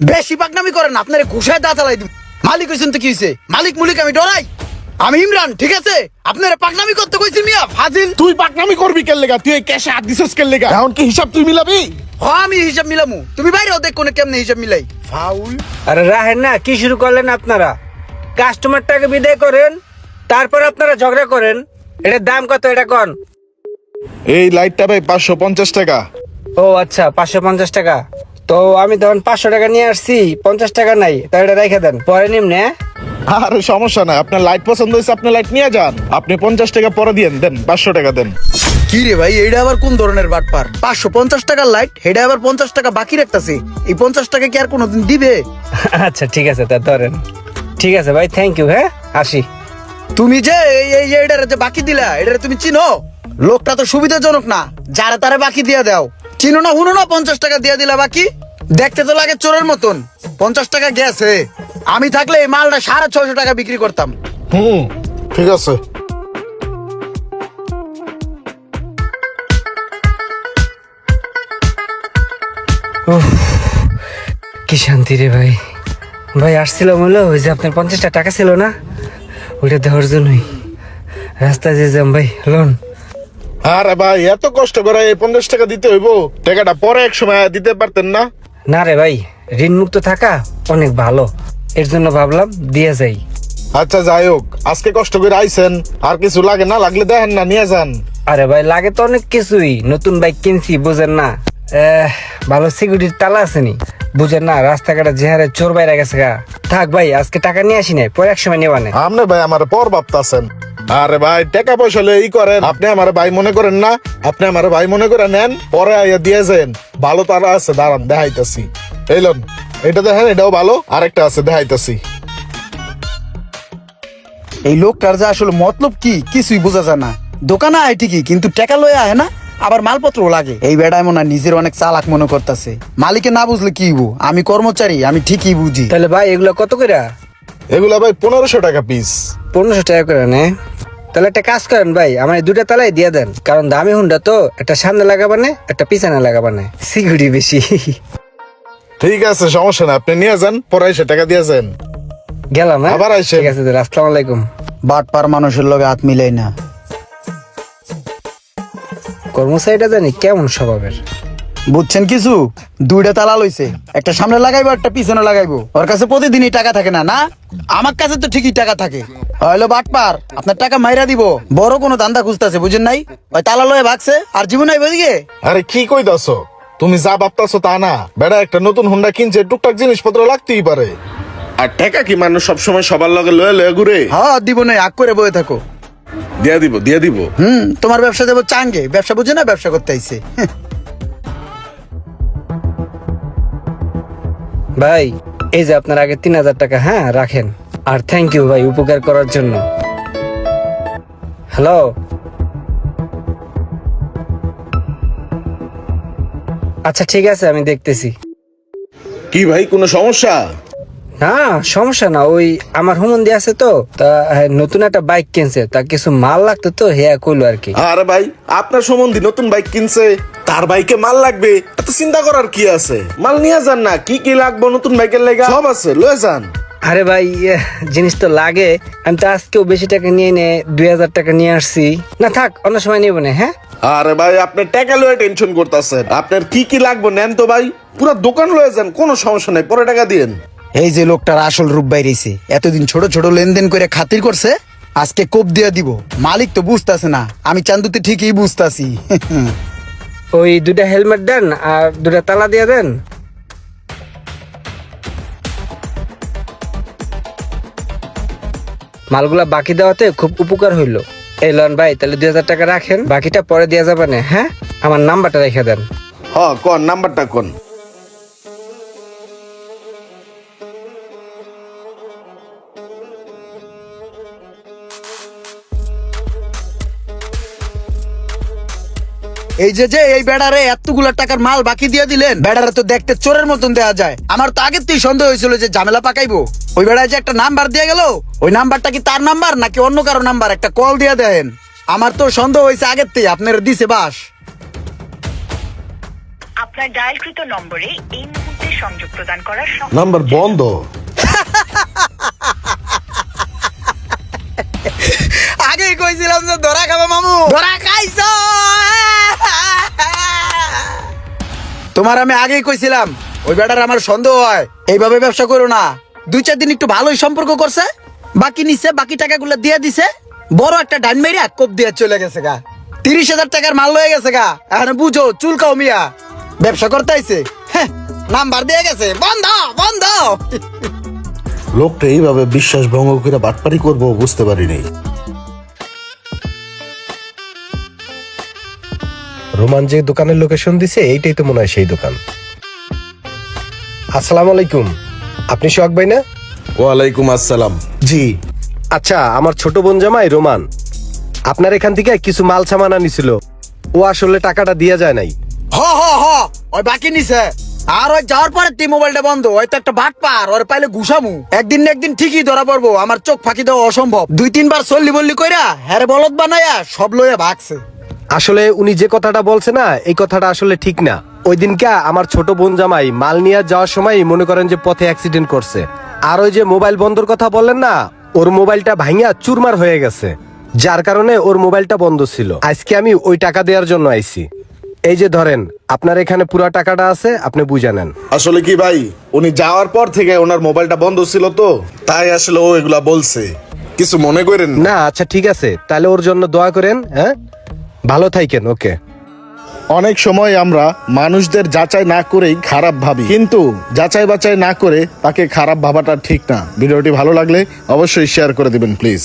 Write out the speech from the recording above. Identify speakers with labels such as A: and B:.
A: বেশি পাকনামি করেন আপনার ঘুষায় দাঁতালাই দিব। মালিক হয়েছেন তো কি হয়েছে মালিক মুলিক আমি ডরাই। আমি ইমরান ঠিক আছে? আপনার পাকনামি করতে কইছি মিয়া ফাজিল।
B: তুই পাকনামি করবি কেন লেগা? তুই ক্যাশে হাত দিছস কেন লেগা? এখন কি হিসাব তুই মিলাবি?
A: হ আমি হিসাব মিলামু। তুমি বাইরে দেখ কোনে কেমনে হিসাব মিলাই। ফাউল।
C: আরে রাহেন না কি শুরু করলেন আপনারা? কাস্টমারটাকে বিদায় করেন তারপর আপনারা ঝগড়া করেন। এটার দাম কত এটা কন?
B: এই লাইটটা ভাই পাঁচশো পঞ্চাশ টাকা।
C: ও আচ্ছা পাঁচশো পঞ্চাশ টাকা। তো আমি তখন পাঁচশো টাকা নিয়ে আসছি পঞ্চাশ টাকা নাই তো এটা রেখে দেন পরে নিমনে?
B: আরে সমস্যা নাই আপনার লাইট পছন্দ হয়েছে আপনি লাইট নিয়ে যান। আপনি পঞ্চাশ টাকা পরে দিয়েন দেন পাঁচশো টাকা দেন।
A: কি রে ভাই এইটা আবার কোন ধরনের বাটপার? পাঁচশো পঞ্চাশ টাকার লাইট হেটা আবার পঞ্চাশ টাকা বাকি রাখতেছে। এই পঞ্চাশ টাকা কি আর কোনোদিন দিবে?
C: আচ্ছা ঠিক আছে তা ধরেন। ঠিক আছে ভাই থ্যাংক ইউ হ্যাঁ? আসি।
A: তুমি যে এই এই এইটারে যে বাকি দিলা এটারে তুমি চিনো? লোকটা তো সুবিধাজনক না যারা তারে বাকি দিয়ে দাও। চিনো না হুনো না পঞ্চাশ টাকা দিয়ে দিলা বাকি। দেখতে তো লাগে চোরের মতন। পঞ্চাশ টাকা গেছে আমি থাকলে এই মালটা সাড়ে ছয়শো টাকা বিক্রি করতাম।
B: হুম ঠিক আছে।
C: কি শান্তি রে ভাই। ভাই আসছিলাম হলো ওই যে আপনার পঞ্চাশটা টাকা ছিল না? ওইটা দেওয়ার জন্যই। রাস্তায় যে যাম ভাই লোন।
B: আরে ভাই এত কষ্ট করে এই পঞ্চাশ টাকা দিতে হইব? টাকাটা পরে এক সময় দিতে পারতেন না।
C: না রে ভাই ঋণ মুক্ত থাকা অনেক ভালো। এর জন্য ভাবলাম দিয়ে যাই।
B: আচ্ছা যাই হোক আজকে কষ্ট করে আইছেন। আর কিছু লাগে না লাগলে দেখেন না নিয়ে যান।
C: আরে ভাই লাগে তো অনেক কিছুই। নতুন বাইক কিনছি বুঝেন না। এহ, ভালো সিকিউরিটির তালা আসেনি বুঝেন না রাস্তাঘাটে যে হারে চোর বাইরে গেছে গা। থাক ভাই আজকে টাকা নিয়ে আসি নাই পরে এক সময় নেওয়া নেই।
B: আপনি ভাই আমার পর ভাবতাছেন। আরে ভাই টাকা পয়সা হলে এই করেন। আপনি আমার ভাই মনে করেন না? আপনি আমার ভাই মনে করে নেন পরে আইয়া দিয়ে যান। ভালো তারা আছে দাঁড়ান দেখাইতাছি। এইলন এটা দেখেন এটাও ভালো আরেকটা আছে দেখাইতাছি।
A: এই লোকটার যে আসলে মতলব কি কিছুই বোঝা যায় না। দোকানে আয় ঠিকই কিন্তু টাকা লয়ে আয় না আবার মালপত্র লাগে। এই বেড়ায় মনে হয় নিজের অনেক চালাক মনে করতেছে। মালিকে না বুঝলে কি হইবো? আমি কর্মচারী আমি ঠিকই বুঝি।
C: তাহলে ভাই এগুলো কত করে
B: এগুলা ভাই পনেরোশো টাকা পিস
C: পনেরোশো টাকা করে নে। তাহলে একটা কাজ করেন ভাই আমার দুটা তালাই দিয়ে দেন। কারণ দামি হুন্ডা তো একটা সামনে লাগাবানে একটা পিছনে লাগাবানে সিকিউরিটি বেশি।
B: ঠিক আছে সমস্যা না আপনি নিয়ে যান পরে এসে টাকা দিয়ে যান।
C: গেলাম হ্যাঁ?
B: আবার আইসেন।
C: ঠিক আছে তাহলে আসসালামু আলাইকুম।
A: বাটপার মানুষের লগে হাত মিলাই না।
C: কর্মচারীটা জানি কেমন স্বভাবের।
A: বুঝছেন কিছু? দুইটা তালা লইছে। একটা সামনে লাগাইবো একটা পিছনে লাগাইবো। ওর কাছে প্রতিদিনই টাকা থাকে না না? আমার কাছে তো ঠিকই টাকা থাকে। হইল বাটপার আপনার টাকা মাইরা দিব। বড় কোনো দান্দা খুঁজতেছে বুঝেন নাই? ওই তালা লয়ে ভাগছে আর জীবন আইব এদিকে
B: আরে কি কইতাছো? তুমি যা ভাবতাছো তা না। বেড়া একটা নতুন হুন্ডা কিনছে টুকটাক জিনিসপত্র লাগতেই পারে। আর টাকা কি মানুষ সবসময় সবার লগে লয়ে লয়ে ঘুরে?
A: হ্যাঁ দিব নাই আগ করে বয়ে থাকো।
B: দিয়া দিব দিয়া দিব।
A: হুম তোমার ব্যবসা দেবো চাঙ্গে। ব্যবসা বুঝে না ব্যবসা করতে আইছে।
C: ভাই, এই যে আপনার আগে তিন হাজার টাকা হ্যাঁ রাখেন। আর থ্যাংক ইউ ভাই উপকার করার জন্য। হ্যালো আচ্ছা ঠিক আছে, আমি দেখতেছি।
B: কি ভাই, কোনো সমস্যা?
C: না সমস্যা না ওই আমার হুমন্দি আছে তো তা হ্যাঁ, নতুন একটা বাইক কিনছে তা কিছু মাল লাগতো তো হেয়া কইলো আর কি।
B: আরে ভাই আপনার সম্বন্ধে নতুন বাইক কিনছে তার বাইকে মাল লাগবে এত চিন্তা করার কি আছে? মাল নিয়ে যান না কি কি লাগবে নতুন বাইকের লেগা? সব আছে লয়ে যান।
C: আরে ভাই ইয়ে, জিনিস তো লাগে আমি তো আজকেও বেশি টাকা নিয়ে নে দুই হাজার টাকা নিয়ে আসছি। না থাক অন্য সময় নিব না হ্যাঁ?
B: আরে ভাই আপনি টাকা লয়ে টেনশন করতেছেন আপনার কি কি লাগবে নেন তো ভাই পুরো দোকান লয়ে যান কোনো সমস্যা নাই পরে টাকা দিন
A: এই যে লোকটার আসল রূপ বাইরেছে এতদিন ছোট ছোট লেনদেন করে খাতির করছে আজকে কোপ দিয়ে দিব। মালিক তো বুঝতাছে না আমি চান্দুতে ঠিকই বুঝতাছি।
C: ওই দুটা হেলমেট দেন আর দুটা তালা দিয়ে দেন। মালগুলা বাকি দেওয়াতে খুব উপকার হইল। এই লন ভাই তাহলে দুই হাজার টাকা রাখেন বাকিটা পরে দেওয়া যাবে না হ্যাঁ? আমার নাম্বারটা রেখে দেন।
B: হ কোন নাম্বারটা কোন?
A: এই যে যে এই বেড়ারে এতগুলা টাকার মাল বাকি দিয়ে দিলেন বেড়ারে তো দেখতে চোরের মতন দেয়া যায়। আমার তো আগের থেকে সন্দেহ হয়েছিল যে ঝামেলা পাকাইবো। ওই বেড়ায় যে একটা নাম্বার দিয়ে গেল ওই নাম্বারটা কি তার নাম্বার নাকি অন্য কারও নাম্বার? একটা কল দিয়ে দেন। আমার তো সন্দেহ হয়েছে আগের থেকে আপনার দিছে বাস।
D: আপনার ডায়ালকৃত নম্বরে এই মুহূর্তে সংযোগ প্রদান করা
B: নাম্বার বন্ধ।
A: আগেই কইছিলাম যে ধরা খাবে মামু। ধরা তোমার আমি আগেই কইছিলাম ওই বেটার আমার সন্দেহ হয় এইভাবে ব্যবসা করো না। দুই চার দিন একটু ভালোই সম্পর্ক করছে বাকি নিছে বাকি টাকাগুলো দিয়ে দিছে বড় একটা ডান মেরিয়া কোপ দিয়ে চলে গেছে গা। তিরিশ হাজার টাকার মাল হয়ে গেছে গা। এখন বুঝো চুলকাও মিয়া। ব্যবসা করতে আইছে হ্যাঁ, নাম্বার দিয়ে গেছে বন্ধ বন্ধ।
B: লোকটা এইভাবে বিশ্বাস ভঙ্গ করে বাটপারি করব বুঝতে পারিনি।
E: রোমান যে দোকানের লোকেশন দিছে এইটাই তো মনে হয় সেই দোকান। আসসালামু আলাইকুম। আপনি সোহাগ ভাই না?
B: ওয়ালাইকুম আসসালাম। জি।
E: আচ্ছা আমার ছোট বোন জামাই রোমান। আপনার এখান থেকে কিছু মাল সামান আনিছিল। ও আসলে টাকাটা দিয়া যায় নাই।
A: হ হ হ। ওই বাকি নিছে। আর ওই যাওয়ার পরে তি মোবাইলটা বন্ধ। ওই তো একটা বাট পার ওর পাইলে ঘুষামু। একদিন না একদিন ঠিকই ধরা পড়ব। আমার চোখ ফাঁকি দেওয়া অসম্ভব। দুই তিনবার চল্লি বললি কইরা হ্যারে বলদ বানায়া সব লইয়া ভাগছে।
E: আসলে উনি যে কথাটা বলছে না এই কথাটা আসলে ঠিক না। ওই দিনকে আমার ছোট বোন জামাই মাল নিয়ে যাওয়ার সময় মনে করেন যে পথে অ্যাক্সিডেন্ট করছে। আর ওই যে মোবাইল বন্ধর কথা বললেন না ওর মোবাইলটা ভাঙিয়া চুরমার হয়ে গেছে। যার কারণে ওর মোবাইলটা বন্ধ ছিল। আজকে আমি ওই টাকা দেওয়ার জন্য আইছি। এই যে ধরেন আপনার এখানে পুরা টাকাটা আছে আপনি বুঝে নেন।
B: আসলে কি ভাই উনি যাওয়ার পর থেকে ওনার মোবাইলটা বন্ধ ছিল তো তাই আসলে ও এগুলা বলছে। কিছু মনে করেন না?
E: না আচ্ছা ঠিক আছে। তাহলে ওর জন্য দোয়া করেন হ্যাঁ? ভালো থাকেন, ওকে।
B: অনেক সময় আমরা মানুষদের যাচাই না করেই খারাপ ভাবি। কিন্তু যাচাই বাচাই না করে তাকে খারাপ ভাবাটা ঠিক না। ভিডিওটি ভালো লাগলে অবশ্যই শেয়ার করে দিবেন প্লিজ